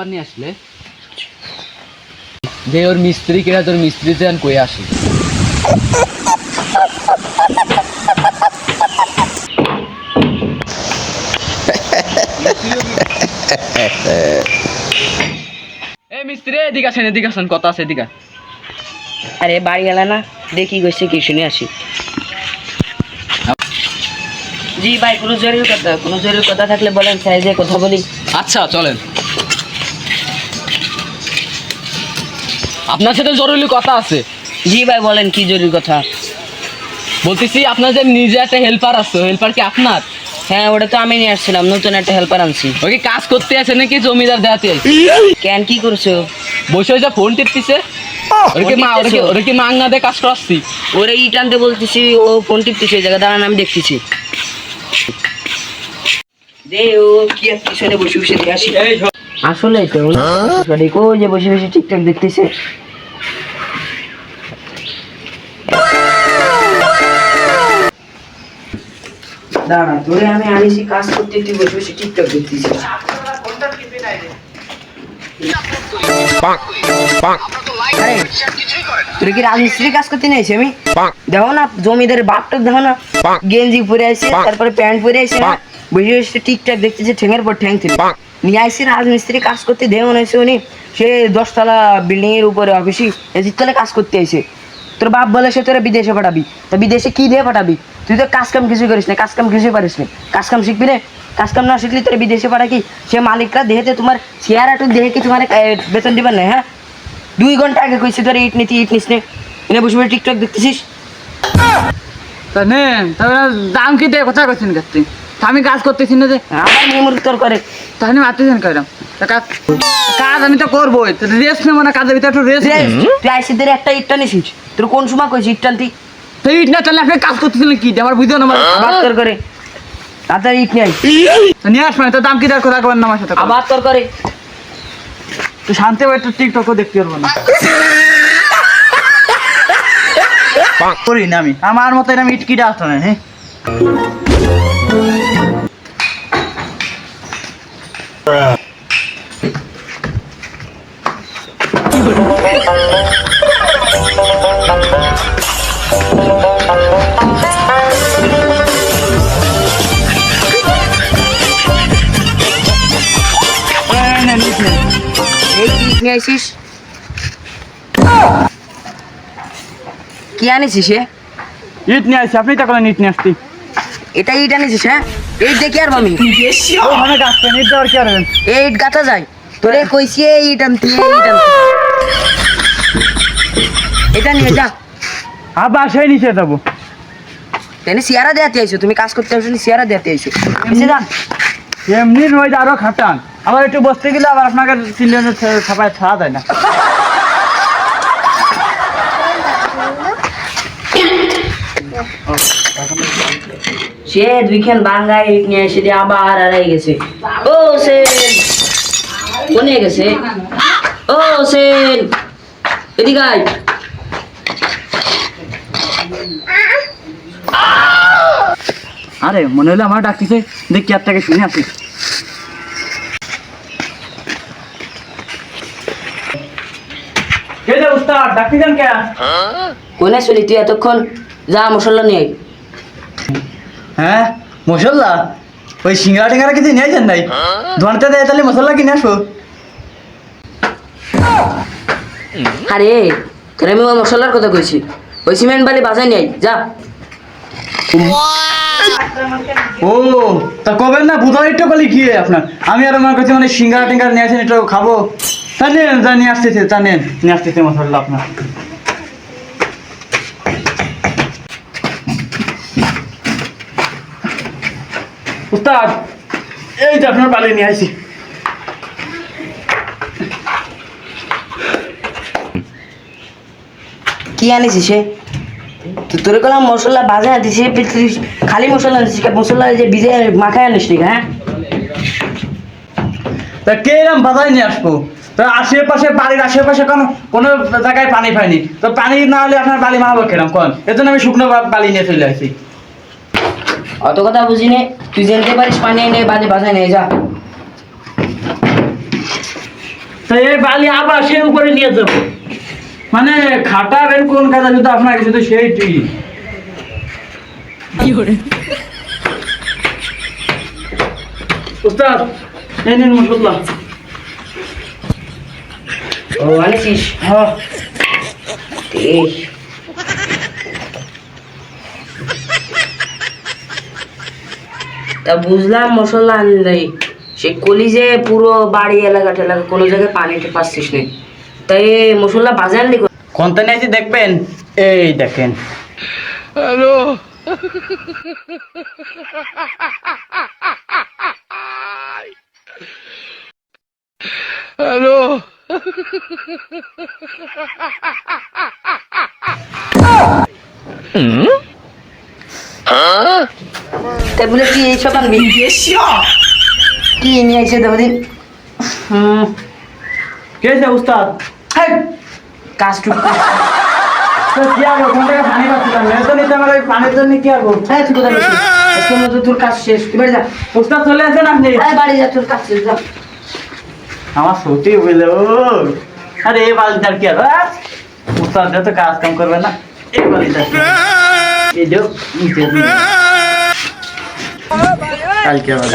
Helper নিয়ে আসলে। যে ওর মিস্ত্রি কিনা তোর মিস্ত্রি কই আসি। এই মিস্ত্রি এদিকে আসেন এদিকে আসেন কথা আছে এদিকে। আরে বাড়ি গেলে না দেখি গেছে কি শুনে আসি। জি ভাই কোনো জরুরি কথা কোনো জরুরি কথা থাকলে বলেন সাইজে কথা বলি। আচ্ছা চলেন। আপনার সাথে জরুরি কথা আছে। জি ভাই বলেন কি জরুরি কথা? বলতেছি আপনার যে নিজে একটা হেল্পার আছে হেল্পার কি আপনার? হ্যাঁ ওটা তো আমি নিয়ে আসছিলাম নতুন একটা হেল্পার আনছি। ওকে কাজ করতে আছে নাকি জমিদার দেখাতে কেন কি করছ? বসে বসে ফোন টিপতেছে। ওরকে মা মাংনা দিয়ে কাজ করাচ্ছি? ওরে ইট আনতে বলতেছি ও ফোন টিপতেছে ওই জায়গা দাঁড়ান আমি দেখতেছি। দে কি আর পিছনে বসে বসে আসি। আসলে তো ও যে বসে বসে ঠিকঠাক দেখতেছে। দাঁড়া তোরে আমি আনিছি কাজ করতে তুই বসে বসে টিকটক দেখতেছিস আরে, তোরে কি রাজমিস্ত্রি কাজ করতে নিয়েছি আমি? দেখো না জমিদারের বাপটা দেখো না গেঞ্জি পরে আছে তারপরে প্যান্ট পরে আছে না বসে বসে টিকটাক দেখতেছে ঠেঙের পর ঠ্যাং থেকে নিয়ে আসছি রাজমিস্ত্রি কাজ করতে মনে হয়েছে উনি সে দশতলা বিল্ডিং এর উপরে অফিসই তলে কাজ করতে আইছে তোর বাপ বলে সে তোরা বিদেশে পাঠাবি। তা বিদেশে কি দিয়ে পাঠাবি? তুই তো কাজ কাম কিছু করিস না কাজ কাম কিছু পারিস না। কাজ কাম শিখবি না? কাজ কাম না শিখলি তোর বিদেশে পাঠা কি? সে মালিকরা দেহেতে তোমার শেয়ার আটু দেহে কি তোমার বেতন দিবার না হ্যাঁ? দুই ঘণ্টা আগে কইছি তোর ইট নিতি ইট নিস নে। এনে বসে বসে টিকটক দেখতেছিস? তা তবে দাম কি দিয়ে? কথা করছেন কাছে আমি কাজ করতেছি না যে। আবার মেমোরি তোর করে। তাহলে মারতেছেন কইরাম কাজ আমি তো করবোই। রেস্ট নেব না কাজের ভিতরে একটু রেস্ট তুই আইসি একটা ইটটা নিছিস? তোর কোন সময় কইছি ইট টানতি তো ইট না তাহলে আপনি কাজ করতেছিলেন কি আমার বুঝতে না আমার আবার তোর করে। তাড়াতাড়ি ইট। তা নিয়ে আসবেন তো দাম কি দেওয়ার কথা কবেন না আমার সাথে আবার তোর করে। তো শান্তি ভাই একটু টিকটকও দেখতে পারব না। করি না আমি। আমার মতো এরকম ইট কিটা আসতো না হ্যাঁ? কি ইট নিয়ে আইসিস কি আনিছিস এ? ইট নিয়ে আসছি আপনি তখন ইট নিয়ে আসছি এটা ইট আনিছিস হ্যাঁ? এই দেখি আর আমি ওখানে গাছতেন ইট দেওয়ার কি আরবেন এই ইট গাঁথা যায়। তোরে কইছি এই ইট আনতি ইট আনতি। এটা নিয়ে যা। আবার সেই নিচে যাব। তেনে সিয়ারা দেয়াতে আইছো তুমি কাজ করতে আসো সিয়ারা দেয়াতে আইছো। এসে যা এমনি রোজ আরও খাটান। আবার একটু বসতে গেলে আবার আপনাকে সিলিন্ডার ছাপায় ছাড়া যায় না। সে দুইখান বাঙ্গা ইট নিয়ে এসে দিয়ে আবার আড়াই গেছে। ও সেন। কোনে গেছে? ও সেন। এদিকে আয়। আরে মনে হলো আমার ডাকতেছে। দেখি আর থেকে শুনে আসি। কে যে উস্তাদ ডাকতেছেন কে? কোনে শুনি তুই এতক্ষণ যা মশলা নিয়ে। হ্যাঁ মশলা? ওই সিঙ্গারা টিঙ্গারা কিছু নিয়ে যান নাই? ধোয়ানতে দেয় তাহলে মশলা কিনে আসব। আরে তোর আমি ওই মশলার কথা কইছি। ওই সিমেন্ট বালি বাজাই নিয়ে যা। ও তা কবেন না বুধবার একটু বলি কি আপনার? আমি আর আমার কাছে মানে সিঙ্গারা টিঙ্গারা নিয়ে আসেন একটু খাব। তা নেন যা নিয়ে আসতেছে তা নেন নিয়ে আসতেছে মশলা আপনার। উস্তাদ এই যে আপনার বালি নিয়ে আসি। কি আনিছিস সে? তোর কলাম মশলা বাজা দিছে তুই খালি মশলা কা? মশলা যে বিজে মাখায় আনিস নি হ্যাঁ? তা কে এরম বাজারে নিয়ে আসব? তো আশেপাশে বাড়ির আশেপাশে কোনো কোনো জায়গায় পানি পাইনি। তো পানি না হলে আপনার বালি মাহাবো কেরম? কোন? এজন্য আমি শুকনো বালি নিয়ে চলে আসি। অত কথা বুঝি নে তুই জানতে পারিস পানি এনে বাজে বাজায় নিয়ে যা। তো এই বালি আবার সে উপরে নিয়ে যাব। মানে খাটাবেন কোন কাজে যদি আপনার কিছু তো সেইটি। উস্তাদ এই নিন মশলা। ও আনিসিস? হ্যাঁ। তা বুঝলাম মশলা আনলাই সে কলিজে পুরো বাড়ি এলাকা টেলাকা কোনো জায়গায় পানিতে পাচ্ছিস নি। তাই মশলা বাজার নি কোনটা নিয়েছি দেখবেন? এই দেখেন। তাই বলে তুই এইসব কি নিয়ে এসে দেবো দিন হুম। কে উস্তাদ কাজ টুকু তো কি আর ওখান থেকে পানি পাচ্ছিলাম মেয়ে তো নিতে আমার ওই পানির জন্য কি আর করব হ্যাঁ তুই কোথায় গেছিস? তোর কাজ শেষ। তুই বাড়ি যা উস্তাদ চলে আসেন আপনি। হ্যাঁ বাড়ি যা তোর কাজ শেষ যা। আমার সত্যি বুঝলে ও আরে এই বালিটার কি আর! তো কাজ কাম করবে না। এই নিচে কালকে আবার